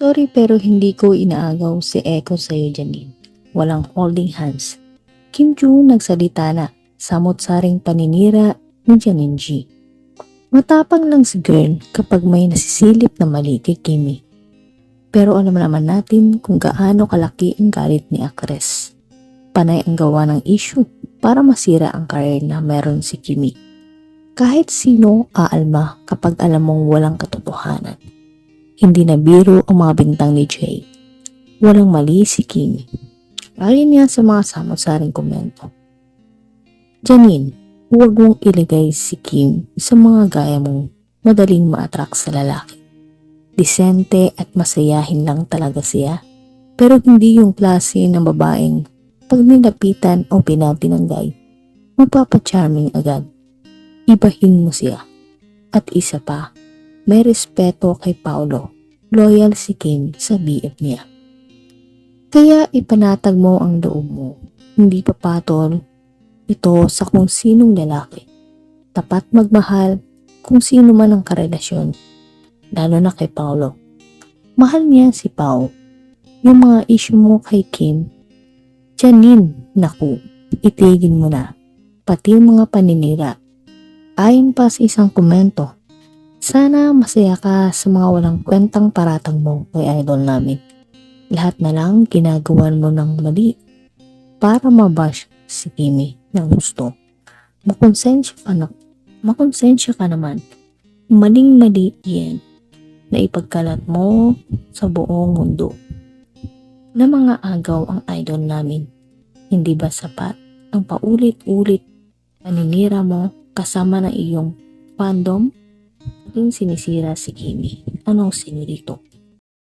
Sorry pero hindi ko inaagaw si Echo sa'yo, Janine. Walang holding hands. Kim Joo nagsalita na, samot-saring paninira ni Janine G. Matapang lang si girl kapag may nasisilip na mali kay Kimi. Pero alam naman natin kung gaano kalaki ang galit ni Acres. Panay ang gawa ng issue para masira ang career na meron si Kimi. Kahit sino aalma kapag alam mong walang katotohanan. Hindi na biro ang mga bintang ni Jay. Walang mali si Kimi. Ayon nga sa mga samot-saring komento. Janine, huwag mong ilagay si Kim sa mga gaya mong madaling ma-attract sa lalaki. Disente at masayahin lang talaga siya. Pero hindi yung klase ng babaeng pag nilapitan o pinatinanggay, magpapacharming agad. Ibahin mo siya. At isa pa, may respeto kay Paulo. Loyal si Kim sa BF niya. Kaya ipanatag mo ang loob mo. Hindi papatol ito sa kung sinong lalaki. Tapat magmahal kung sino man ang karelasyon. Lalo na kay Paulo. Mahal niya si Pau. Yung mga issue mo kay Kim, Janine, naku, itigin mo na. Pati yung mga paninira. Ayon pa sa isang komento, sana masaya ka sa mga walang kwentang paratang mo kay idol namin. Lahat na lang ginagawan mo ng mali para mabash si Kimi ng gusto. Makonsensya ka na. Makonsensya ka naman. Maling mali yan na ipagkalat mo sa buong mundo. Na mga agaw ang idol namin. Hindi ba sapat ang paulit-ulit paninira mo kasama ng iyong fandom? Ating sinisira si Kimi. Anong sinirito?